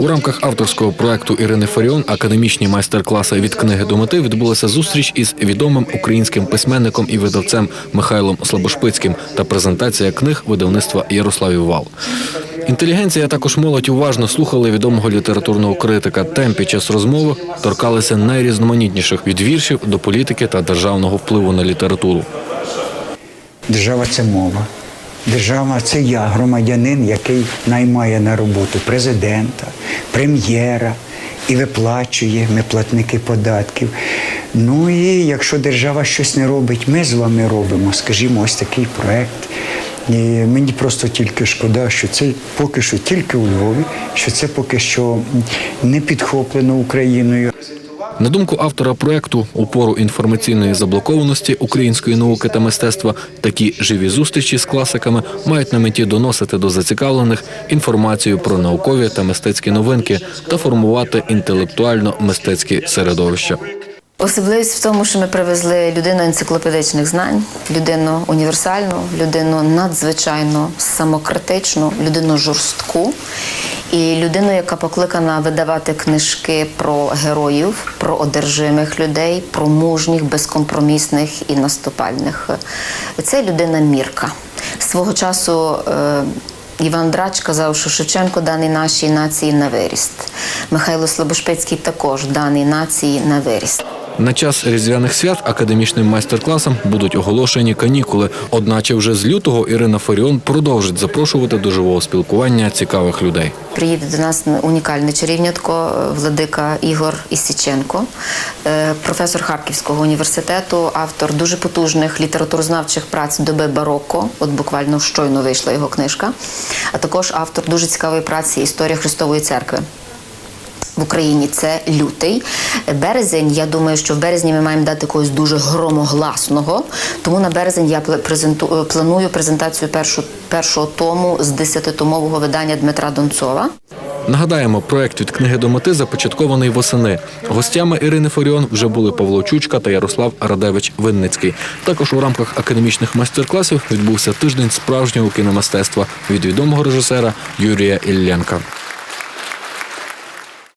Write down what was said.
У рамках авторського проекту Ірини Фаріон академічні майстер-класи від книги до мети відбулася зустріч із відомим українським письменником і видавцем Михайлом Слабошпицьким та презентація книг видавництва Ярославів Вал. Інтелігенція також молодь уважно слухали відомого літературного критика. Тем під час розмови торкалися найрізноманітніших від віршів до політики та державного впливу на літературу. Держава це мова. Держава це я, громадянин, який наймає на роботу президента, прем'єра і виплачує, ми платники податків. Ну і якщо держава щось не робить, ми з вами робимо, скажімо, ось такий проект. І мені просто тільки шкода, що це поки що тільки у Львові, що це поки що не підхоплено Україною. На думку автора проекту, у пору інформаційної заблокованості української науки та мистецтва, такі живі зустрічі з класиками мають на меті доносити до зацікавлених інформацію про наукові та мистецькі новинки та формувати інтелектуально-мистецькі середовища. Особливість в тому, що ми привезли людину енциклопедичних знань, людину універсальну, людину надзвичайно самокритичну, людину жорстку і людину, яка покликана видавати книжки про героїв, про одержимих людей, про мужніх, безкомпромісних і наступальних. Це людина Мірка. Свого часу. е, Іван Драч казав, що Шевченко даний нашій нації на виріст. Михайло Слобошпицький також даний нації на виріст. На час різдвяних свят академічним майстер-класам будуть оголошені канікули. Одначе вже з лютого Ірина Фаріон продовжить запрошувати до живого спілкування цікавих людей. Приїде до нас унікальне чарівнятко е, владика Ігор Ісіченко, е, професор Харківського університету, автор дуже потужних літературознавчих праць доби бароко. От буквально щойно вийшла його книжка. А також автор дуже цікавої праці Історія Христової церкви. В Україні це лютий. Березень. Я думаю, що в березні ми маємо дати когось дуже громогласного. Тому на березень я презенту- е, планую презентацію першу, першого тому з десятитомового видання Дмитра Донцова. Нагадаємо, проект від книги до мети започаткований восени. Гостями Ірини Фаріон вже були Павло Чучка та Ярослав Радевич Винницький. Також у рамках академічних майстер-класів відбувся тиждень справжнього кіномистецтва від відомого режисера Юрія Іллєнка.